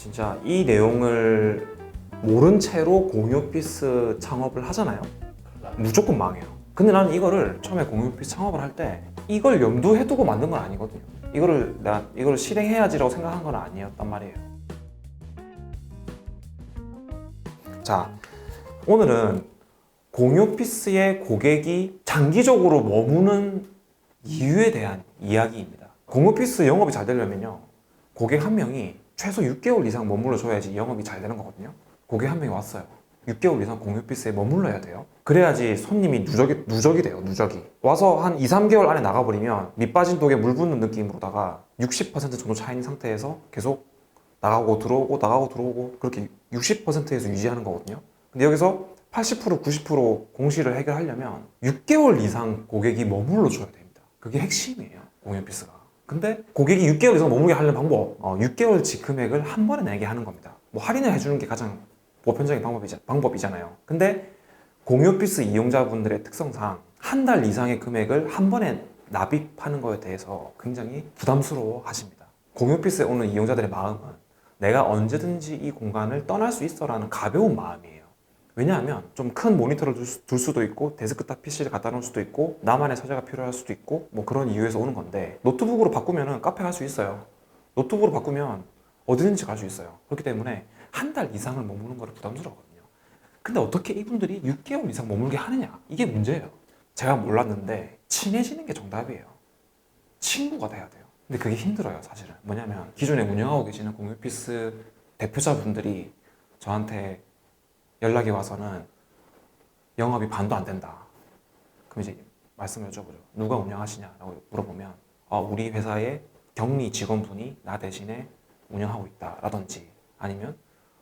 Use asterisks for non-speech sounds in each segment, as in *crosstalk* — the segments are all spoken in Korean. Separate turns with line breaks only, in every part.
진짜 이 내용을 모른 채로 공유 오피스 창업을 하잖아요. 무조건 망해요. 근데 나는 이거를 처음에 공유 오피스 창업을 할 때 이걸 염두에 두고 만든 건 아니거든요. 이거를 나 이걸 실행해야지라고 생각한 건 아니었단 말이에요. 자, 오늘은 공유 오피스의 고객이 장기적으로 머무는 이유에 대한 이야기입니다. 공유 오피스 영업이 잘 되려면요. 고객 한 명이 최소 6개월 이상 머물러 줘야지 영업이 잘 되는 거거든요. 고객 한 명이 왔어요. 6개월 이상 공유 오피스에 머물러야 돼요. 그래야지 손님이 누적이, 누적이 돼요, 누적이. 와서 한 2, 3개월 안에 나가버리면 밑 빠진 독에 물 붓는 느낌으로다가 60% 정도 차 있는 상태에서 계속 나가고 들어오고 나가고 들어오고 그렇게 60%에서 유지하는 거거든요. 근데 여기서 80% 90% 공시를 해결하려면 6개월 이상 고객이 머물러 줘야 됩니다. 그게 핵심이에요. 공유 오피스가. 근데 고객이 6개월 이상 머물게 하려는 방법, 어, 6개월 직금액을 한 번에 내게 하는 겁니다. 뭐 할인을 해주는 게 가장 보편적인 방법이자, 방법이잖아요. 근데 공유 오피스 이용자분들의 특성상 한 달 이상의 금액을 한 번에 납입하는 거에 대해서 굉장히 부담스러워 하십니다. 공유 오피스에 오는 이용자들의 마음은 내가 언제든지 이 공간을 떠날 수 있어라는 가벼운 마음이에요. 왜냐하면 좀 큰 모니터를 둘, 수도 있고 데스크탑 PC를 갖다 놓을 수도 있고 나만의 서재가 필요할 수도 있고 뭐 그런 이유에서 오는 건데 노트북으로 바꾸면은 카페 갈 수 있어요. 노트북으로 바꾸면 어디든지 갈 수 있어요. 그렇기 때문에 한 달 이상을 머무는 거를 부담스러워거든요. 근데 어떻게 이분들이 6개월 이상 머물게 하느냐? 이게 문제예요. 제가 몰랐는데 친해지는 게 정답이에요. 친구가 돼야 돼요. 근데 그게 힘들어요, 사실은. 뭐냐면 기존에 운영하고 계시는 공유피스 대표자분들이 저한테 연락이 와서는 영업이 반도 안 된다. 그럼 이제 말씀을 여쭤보죠. 누가 운영하시냐라고 물어보면 아, 우리 회사의 격리 직원분이 나 대신에 운영하고 있다라든지 아니면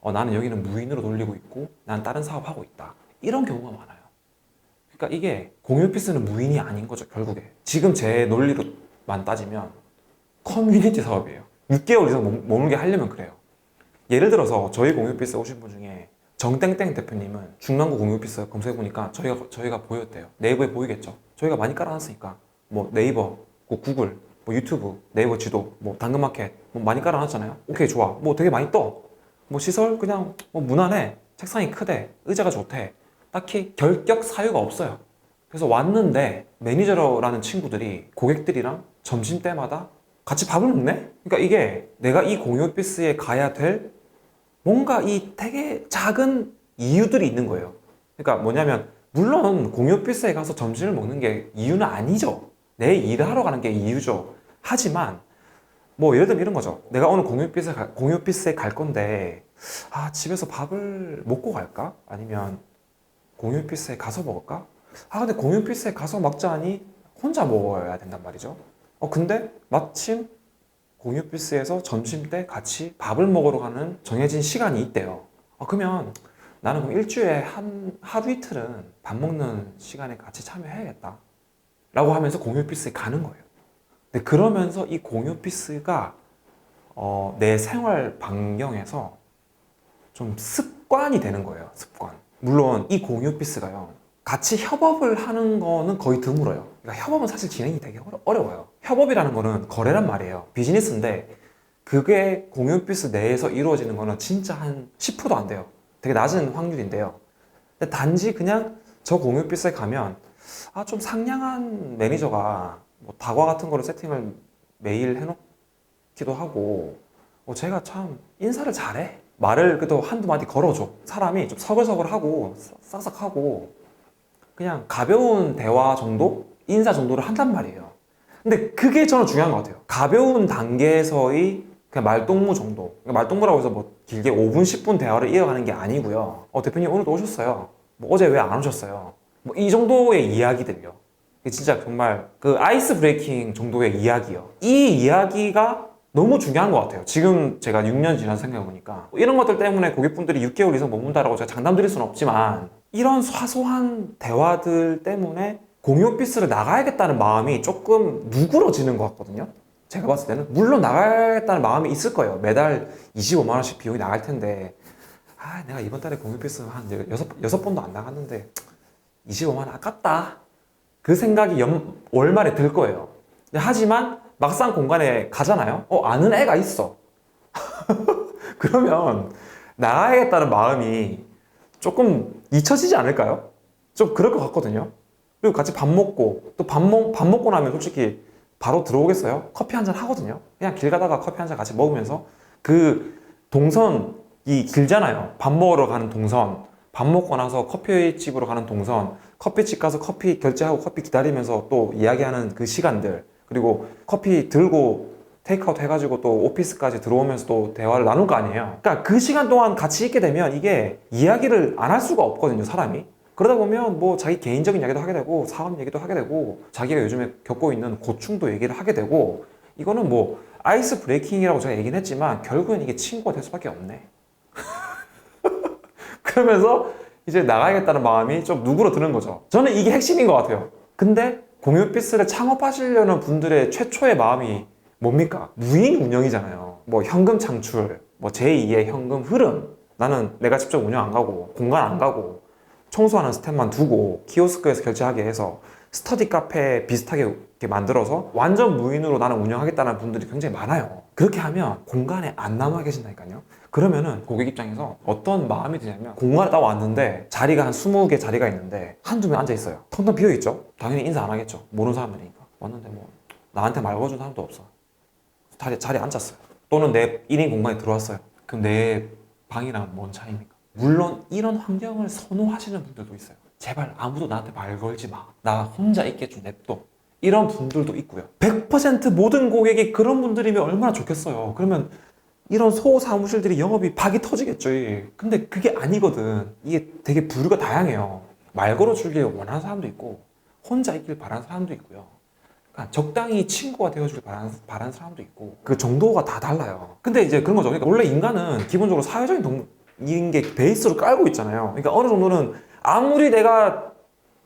어, 나는 여기는 무인으로 돌리고 있고 난 다른 사업 하고 있다. 이런 경우가 많아요. 그러니까 이게 공유 오피스는 무인이 아닌 거죠, 결국에. 지금 제 논리로만 따지면 커뮤니티 사업이에요. 6개월 이상 머물- 머물게 하려면 그래요. 예를 들어서 저희 공유 오피스 오신 분 중에 정땡땡 대표님은 중랑구 공유 오피스 검색해 보니까 저희가 저희가 보였대요. 네이버에 보이겠죠. 저희가 많이 깔아놨으니까 뭐 네이버, 뭐 구글, 뭐 유튜브, 네이버 지도, 뭐 당근마켓 뭐 많이 깔아놨잖아요. 오케이 좋아. 뭐 되게 많이 떠. 뭐 시설 그냥 뭐 무난해. 책상이 크대. 의자가 좋대. 딱히 결격 사유가 없어요. 그래서 왔는데 매니저라는 친구들이 고객들이랑 점심 때마다 같이 밥을 먹네? 그러니까 이게 내가 이 공유 오피스에 가야 될 뭔가 이 되게 작은 이유들이 있는 거예요. 그러니까 뭐냐면 물론 공유 오피스에 가서 점심을 먹는 게 이유는 아니죠. 내 일을 하러 가는 게 이유죠. 하지만 뭐 예를 들면 이런 거죠. 내가 오늘 공유 오피스에, 가- 공유 오피스에 갈 건데 아 집에서 밥을 먹고 갈까? 아니면 공유 오피스에 가서 먹을까? 아 근데 공유 오피스에 가서 먹자니 혼자 먹어야 된단 말이죠. 어 근데 마침 공유 오피스에서 점심 때 같이 밥을 먹으러 가는 정해진 시간이 있대요. 어, 그러면 나는 그럼 일주일에 한 하루 이틀은 밥 먹는 시간에 같이 참여해야겠다. 라고 하면서 공유 오피스에 가는 거예요. 근데 그러면서 이 공유 오피스가 어, 내 생활 반경에서 좀 습관이 되는 거예요. 습관. 물론 이 공유 오피스가요. 같이 협업을 하는 거는 거의 드물어요. 그러니까 협업은 사실 진행이 되게 어려- 어려워요. 협업이라는 거는 거래란 말이에요. 비즈니스인데 그게 공유 오피스 내에서 이루어지는 거는 진짜 한 10%도 안 돼요. 되게 낮은 확률인데요. 단지 그냥 저 공유 오피스에 가면 아 좀 상냥한 매니저가 뭐 다과 같은 거를 세팅을 매일 해놓기도 하고 어, 제가 참 인사를 잘해. 말을 그래도 한두 마디 걸어줘. 사람이 좀 서글서글하고 싹- 싹싹하고 그냥 가벼운 대화 정도? 인사 정도를 한단 말이에요. 근데 그게 저는 중요한 것 같아요. 가벼운 단계에서의 그냥 말동무 정도. 그러니까 말동무라고 해서 뭐 길게 5분, 10분 대화를 이어가는 게 아니고요. 어, 대표님 오늘도 오셨어요. 뭐 어제 왜 안 오셨어요? 뭐 이 정도의 이야기들요. 진짜 정말 그 아이스 브레이킹 정도의 이야기요. 이 이야기가 너무 중요한 것 같아요. 지금 제가 6년 지난 생각해보니까 이런 것들 때문에 고객분들이 6개월 이상 머문다라고 제가 장담 드릴 수는 없지만 이런 사소한 대화들 때문에 공유 오피스를 나가야겠다는 마음이 조금 누그러지는 것 같거든요. 제가 봤을 때는 물론 나가야겠다는 마음이 있을 거예요. 매달 25만 원씩 비용이 나갈 텐데 아 내가 이번 달에 공유 오피스 한 여섯 여섯 번도 안 나갔는데 25만 원 아깝다. 그 생각이 연, 월말에 들 거예요. 하지만 막상 공간에 가잖아요. 어, 아는 애가 있어. *laughs* 그러면 나가야겠다는 마음이 조금 잊혀지지 않을까요? 좀 그럴 것 같거든요. 그리고 같이 밥 먹고 또 밥 먹, 밥 먹고 나면 솔직히 바로 들어오겠어요? 커피 한 잔 하거든요. 그냥 길 가다가 커피 한 잔 같이 먹으면서 그 동선이 길잖아요. 밥 먹으러 가는 동선. 밥 먹고 나서 커피집으로 가는 동선. 커피집 가서 커피 결제하고 커피 기다리면서 또 이야기하는 그 시간들. 그리고 커피 들고 테이크아웃 해가지고 또 오피스까지 들어오면서 또 대화를 나눌 거 아니에요. 그러니까 그 시간 동안 같이 있게 되면 이게 이야기를 안 할 수가 없거든요, 사람이. 그러다 보면 뭐 자기 개인적인 이야기도 하게 되고 사업 얘기도 하게 되고 자기가 요즘에 겪고 있는 고충도 얘기를 하게 되고 이거는 뭐 아이스 브레이킹이라고 제가 얘기는 했지만 결국엔 이게 친구가 될 수밖에 없네. *laughs* 그러면서 이제 나가야겠다는 마음이 좀 누구로 드는 거죠. 저는 이게 핵심인 것 같아요. 근데 공유 피스를 창업하시려는 분들의 최초의 마음이 뭡니까? 무인 운영이잖아요. 뭐 현금 창출, 뭐 제2의 현금 흐름. 나는 내가 직접 운영 안 가고 공간 안 가고 청소하는 스텝만 두고 키오스크에서 결제하게 해서 스터디 카페 비슷하게 만들어서 완전 무인으로 나는 운영하겠다는 분들이 굉장히 많아요. 그렇게 하면 공간에 안 남아 계신다니까요. 그러면은 고객 입장에서 어떤 마음이 드냐면 공간에 딱 왔는데 자리가 한 20개 자리가 있는데 한두 명 앉아 있어요. 텅텅 비어 있죠. 당연히 인사 안 하겠죠. 모르는 사람들이니까. 왔는데 뭐 나한테 말 걸어준 사람도 없어. 자리, 자리에 앉았어요. 또는 내 1인 공간에 들어왔어요. 그럼 내 방이랑 뭔 차이입니까? 물론 이런 환경을 선호하시는 분들도 있어요. 제발 아무도 나한테 말 걸지 마. 나 혼자 있게 좀 냅둬. 이런 분들도 있고요. 100% 모든 고객이 그런 분들이면 얼마나 좋겠어요. 그러면 이런 소 사무실들이 영업이 박이 터지겠죠. 근데 그게 아니거든. 이게 되게 부류가 다양해요. 말 걸어주길 원하는 사람도 있고, 혼자 있길 바라는 사람도 있고요. 그러니까 적당히 친구가 되어주길 바라는, 바라는 사람도 있고, 그 정도가 다 달라요. 근데 이제 그런 거죠. 그러니까 원래 인간은 기본적으로 사회적인 동물 인게 베이스로 깔고 있잖아요. 그러니까 어느 정도는 아무리 내가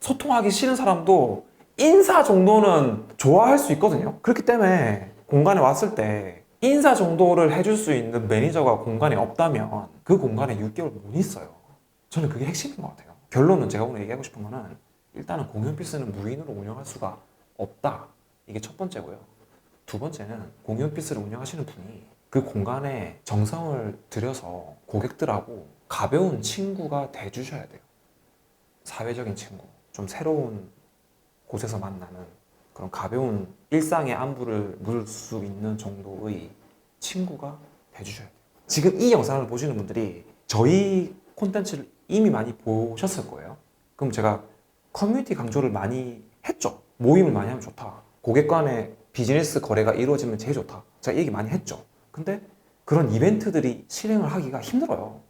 소통하기 싫은 사람도 인사 정도는 좋아할 수 있거든요. 그렇기 때문에 공간에 왔을 때 인사 정도를 해줄 수 있는 매니저가 공간에 없다면 그 공간에 6개월 못 있어요. 저는 그게 핵심인 것 같아요. 결론은 제가 오늘 얘기하고 싶은 거는 일단은 공연 피스는 무인으로 운영할 수가 없다. 이게 첫 번째고요. 두 번째는 공연 피스를 운영하시는 분이 그 공간에 정성을 들여서 고객들하고 가벼운 친구가 돼주셔야 돼요. 사회적인 친구, 좀 새로운 곳에서 만나는 그런 가벼운 일상의 안부를 물수 있는 정도의 친구가 돼주셔야 돼요. 지금 이 영상을 보시는 분들이 저희 콘텐츠를 이미 많이 보셨을 거예요. 그럼 제가 커뮤니티 강조를 많이 했죠. 모임을 많이 하면 좋다. 고객 간의 비즈니스 거래가 이루어지면 제일 좋다. 제가 얘기 많이 했죠. 근데 그런 이벤트들이 실행을 하기가 힘들어요.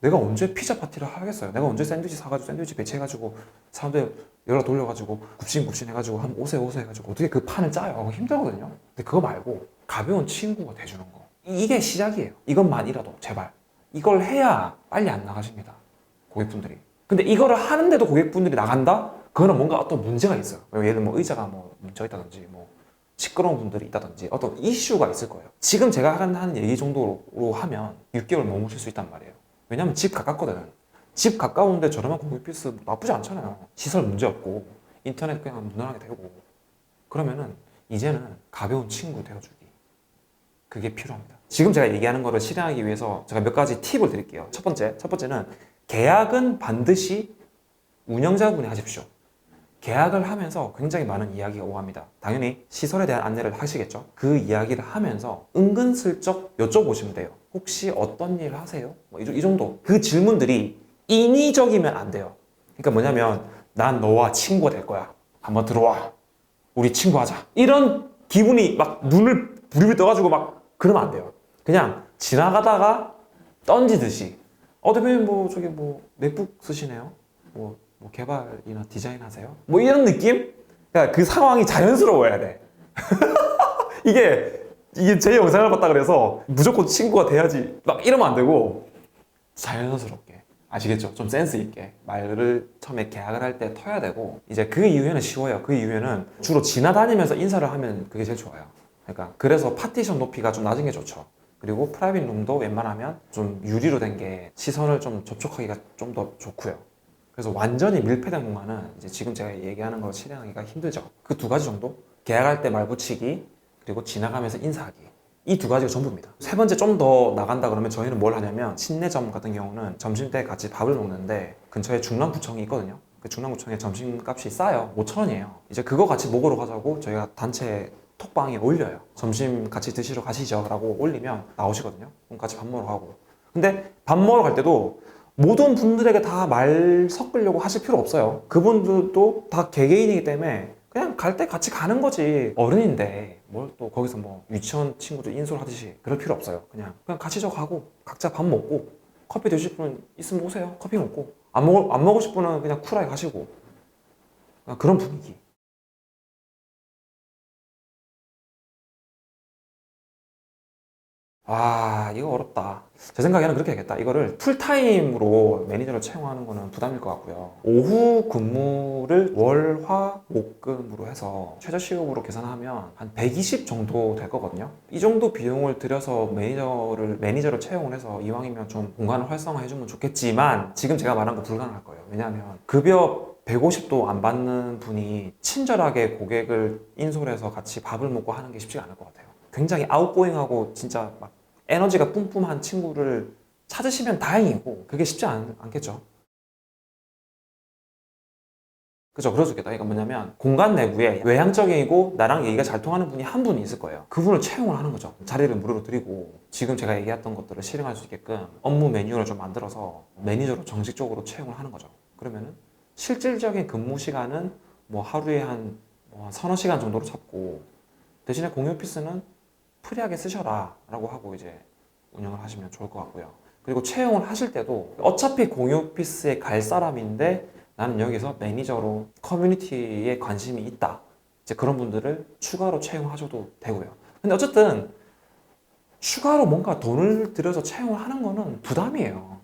내가 언제 피자 파티를 하겠어요? 내가 언제 샌드위치 사가지고 샌드위치 배치해가지고 사람들 열어 돌려가지고 굽신굽신 해가지고 한 오세 오세 해가지고 어떻게 그 판을 짜요? 힘들거든요. 근데 그거 말고 가벼운 친구가 돼주는 거. 이게 시작이에요. 이것만이라도 제발. 이걸 해야 빨리 안 나가십니다. 고객분들이. 근데 이거를 하는데도 고객분들이 나간다? 그거는 뭔가 어떤 문제가 있어요. 예를 들면 뭐 의자가 뭐 문제가 있다든지 뭐 시끄러운 분들이 있다든지 어떤 이슈가 있을 거예요. 지금 제가 하는 얘기 정도로 하면 6개월 머무실 수 있단 말이에요. 왜냐면 집 가깝거든. 집 가까운데 저렴한 공유 피스 나쁘지 않잖아요. 시설 문제 없고 인터넷 그냥 무난하게 되고 그러면은 이제는 가벼운 친구 되어주기 그게 필요합니다. 지금 제가 얘기하는 거를 실행하기 위해서 제가 몇 가지 팁을 드릴게요. 첫 번째, 첫 번째는 계약은 반드시 운영자분이 하십시오. 계약을 하면서 굉장히 많은 이야기가 오갑니다. 당연히 시설에 대한 안내를 하시겠죠. 그 이야기를 하면서 은근슬쩍 여쭤보시면 돼요. 혹시 어떤 일 하세요? 뭐이 정도. 그 질문들이 인위적이면 안 돼요. 그러니까 뭐냐면 난 너와 친구가 될 거야. 한번 들어와. 우리 친구 하자. 이런 기분이 막 눈을 부리부리 떠가지고 막 그러면 안 돼요. 그냥 지나가다가 던지듯이. 어, 대표님 뭐 저기 뭐 맥북 쓰시네요? 뭐, 뭐 개발이나 디자인 하세요? 뭐 이런 느낌? 그러니까 그 상황이 자연스러워야 돼. *laughs* 이게 이게 제 영상을 봤다 그래서 무조건 친구가 돼야지 막 이러면 안 되고 자연스럽게 아시겠죠? 좀 센스 있게 말을 처음에 계약을 할 때 터야 되고 이제 그 이후에는 쉬워요. 그 이후에는 주로 지나다니면서 인사를 하면 그게 제일 좋아요. 그러니까 그래서 파티션 높이가 좀 낮은 게 좋죠. 그리고 프라이빗 룸도 웬만하면 좀 유리로 된 게 시선을 좀 접촉하기가 좀 더 좋고요. 그래서 완전히 밀폐된 공간은 이제 지금 제가 얘기하는 걸 실행하기가 힘들죠. 그 두 가지 정도? 계약할 때 말 붙이기, 그리고 지나가면서 인사하기. 이 두 가지가 전부입니다. 세 번째 좀 더 나간다 그러면 저희는 뭘 하냐면 신내점 같은 경우는 점심 때 같이 밥을 먹는데 근처에 중랑구청이 있거든요. 그 중랑구청에 점심값이 싸요. 5천 원이에요. 이제 그거 같이 먹으러 가자고 저희가 단체 톡방에 올려요. 점심 같이 드시러 가시죠 라고 올리면 나오시거든요. 그럼 같이 밥 먹으러 가고. 근데 밥 먹으러 갈 때도 모든 분들에게 다 말 섞으려고 하실 필요 없어요. 그분들도 다 개개인이기 때문에 그냥 갈 때 같이 가는 거지. 어른인데 뭘 또 거기서 뭐 유치원 친구들 인솔 하듯이 그럴 필요 없어요. 그냥 그냥 같이 저 가고 각자 밥 먹고 커피 드실 분 있으면 오세요. 커피 먹고 안 먹을 안 먹으실 분은 그냥 쿨하게 가시고 그런 분위기. 와 이거 어렵다. 제 생각에는 그렇게 해야겠다. 이거를 풀타임으로 매니저를 채용하는 거는 부담일 것 같고요. 오후 근무를 월화 목금으로 해서 최저 시급으로 계산하면 한 120 정도 될 거거든요. 이 정도 비용을 들여서 매니저를 매니저를 채용을 해서 이왕이면 좀 공간을 활성화해 주면 좋겠지만 지금 제가 말한 거 불가능할 거예요. 왜냐하면 급여 150도 안 받는 분이 친절하게 고객을 인솔해서 같이 밥을 먹고 하는 게 쉽지가 않을 것 같아요. 굉장히 아웃고잉하고 진짜 막 에너지가 뿜뿜한 친구를 찾으시면 다행이고 그게 쉽지 않, 않겠죠. 그죠? 그럴 수 있겠다. 그러니까 뭐냐면 공간 내부에 외향적이고 나랑 얘기가 잘 통하는 분이 한 분이 있을 거예요. 그분을 채용을 하는 거죠. 자리를 무료로 드리고 지금 제가 얘기했던 것들을 실행할 수 있게끔 업무 매뉴얼을 좀 만들어서 매니저로 정식적으로 채용을 하는 거죠. 그러면은 실질적인 근무 시간은 뭐 하루에 한 뭐 서너 시간 정도로 잡고 대신에 공유 오피스는 프리하게 쓰셔라 라고 하고 이제 운영을 하시면 좋을 것 같고요. 그리고 채용을 하실 때도 어차피 공유 오피스에 갈 사람인데 나는 여기서 매니저로 커뮤니티에 관심이 있다. 이제 그런 분들을 추가로 채용하셔도 되고요. 근데 어쨌든 추가로 뭔가 돈을 들여서 채용을 하는 거는 부담이에요.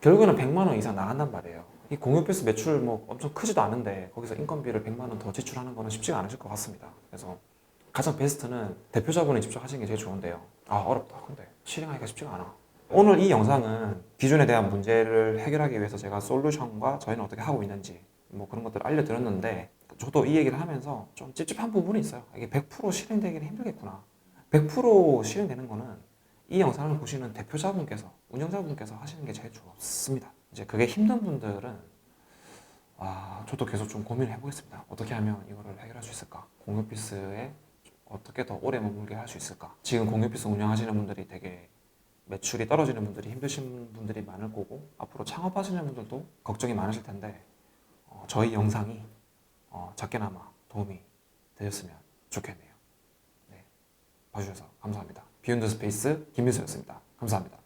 결국에는 100만 원 이상 나간단 말이에요. 이 공유 오피스 매출 뭐 엄청 크지도 않은데 거기서 인건비를 100만 원 더 지출하는 거는 쉽지가 않으실 것 같습니다. 그래서 가장 베스트는 대표자분이 직접 하시는 게 제일 좋은데요. 아 어렵다. 근데 실행하기가 쉽지가 않아. 오늘 이 영상은 기준에 대한 문제를 해결하기 위해서 제가 솔루션과 저희는 어떻게 하고 있는지 뭐 그런 것들을 알려드렸는데 저도 이 얘기를 하면서 좀 찝찝한 부분이 있어요. 이게 100% 실행되기는 힘들겠구나. 100% 실행되는 거는 이 영상을 보시는 대표자분께서 운영자분께서 하시는 게 제일 좋습니다. 이제 그게 힘든 분들은 아 저도 계속 좀 고민을 해보겠습니다. 어떻게 하면 이거를 해결할 수 있을까? 공유오피스에 어떻게 더 오래 머물게 할 수 있을까? 지금 공유오피스 운영하시는 분들이 되게 매출이 떨어지는 분들이 힘드신 분들이 많을 거고 앞으로 창업하시는 분들도 걱정이 많으실 텐데 어, 저희 영상이 어, 작게나마 도움이 되셨으면 좋겠네요. 네, 봐주셔서 감사합니다. 비욘드 스페이스 김민수였습니다. 감사합니다.